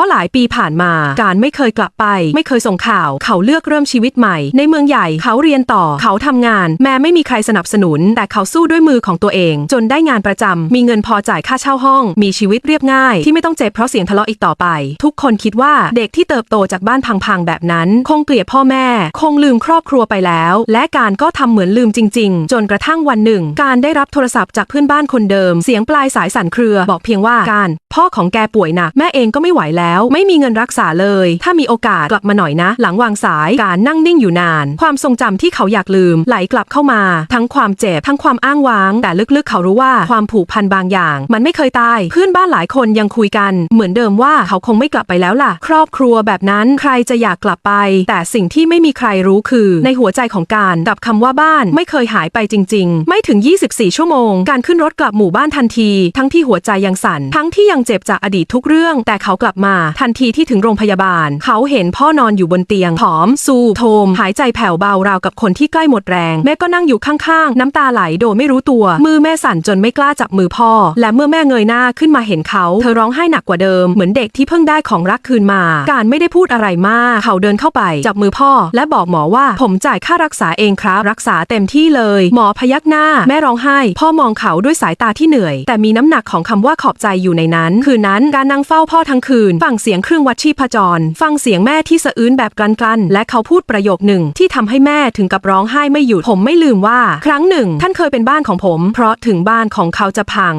ก็หลายปีผ่านมาการไม่เคยกลับไป ไม่เคยส่งข่าว เขาเลือกเริ่มชีวิตใหม่ ในเมืองใหญ่เขาเรียนต่อเขาทำงาน แม้ไม่มีใครสนับสนุน แต่เขาสู้ด้วยมือของตัวเอง จนได้งานประจำมีเงินพอจ่ายค่าเช่าห้อง มีชีวิตเรียบง่าย ที่ไม่ต้องเจ็บเพราะเสียงทะเลาะอีกต่อไป ทุกคนคิดว่าเด็กที่เติบโตจากบ้านพังๆแบบนั้น คงเกลียดพ่อแม่ คงลืมครอบครัวไปแล้ว และการก็ทำเหมือนลืมจริง ๆ จนกระทั่งวันหนึ่ง การได้รับโทรศัพท์จากเพื่อนบ้านคนเดิม เสียงปลายสายสั่นเครือ บอกเพียงว่าการ พ่อของแกป่วยหนักแม่เองก็ไม่ไหวแล้วไม่มีเงินรักษาเลย ถ้ามีโอกาสกลับมาหน่อยนะ หลังวางสายการนั่งนิ่งอยู่นาน ความทรงจำที่เขาอยากลืม ไหลกลับเข้ามา ทั้งความเจ็บทั้งความอ้างว้าง แต่ลึกๆ เขารู้ว่าความผูกพันบางอย่าง มันไม่เคยตาย เพื่อนบ้านหลายคนยังคุยกัน เหมือนเดิมว่าเขาคงไม่กลับไปแล้วล่ะ ครอบครัวแบบนั้นใครจะอยากกลับไป แต่สิ่งที่ไม่มีใครรู้คือ ในหัวใจของการกับคำว่าบ้านไม่เคยหายไปจริง ๆ ไม่ถึง 24 ชั่วโมง การขึ้นรถกลับหมู่บ้านทันที ทั้งที่หัวใจยังสั่นทั้งที่ยังเจ็บจากอดีตทุกเรื่อง แต่เขากลับมาทันทีที่ถึงโรงพยาบาล เขาเห็นพ่อนอนอยู่บนเตียงผอม ซูโทม หายใจแผ่วเบาราวกับคนที่ใกล้หมดแรง แม่ก็นั่งอยู่ข้างๆ น้ำตาไหลโดยไม่รู้ตัว มือแม่สั่นจนไม่กล้าจับมือพ่อ และเมื่อแม่เงยหน้าขึ้นมาเห็นเขา เธอร้องไห้หนักกว่าเดิมเหมือนเด็กที่เพิ่งได้ของรักคืนมา การไม่ได้พูดอะไรมาก เขาเดินเข้าไป จับมือพ่อ และบอกหมอว่าผมจ่ายค่ารักษาเองครับ รักษาเต็มที่เลย หมอพยักหน้า แม่ร้องไห้ พ่อมองเขาด้วยสายตาที่เหนื่อย แต่มีน้ำหนักของคำว่าขอบใจอยู่ในนั้น คืนนั้นการนั่งเฝ้าพ่อทั้งคืนฟังเสียงเครื่องวัดชีพจร ฟังเสียงแม่ที่สะอื้นแบบกลั้นๆ และเขาพูดประโยคหนึ่งที่ทำให้แม่ถึงกับร้องไห้ไม่หยุดผมไม่ลืมว่า ครั้งหนึ่ง ท่านเคยเป็นบ้านของผม เพราะถึงบ้านของเขาจะพัง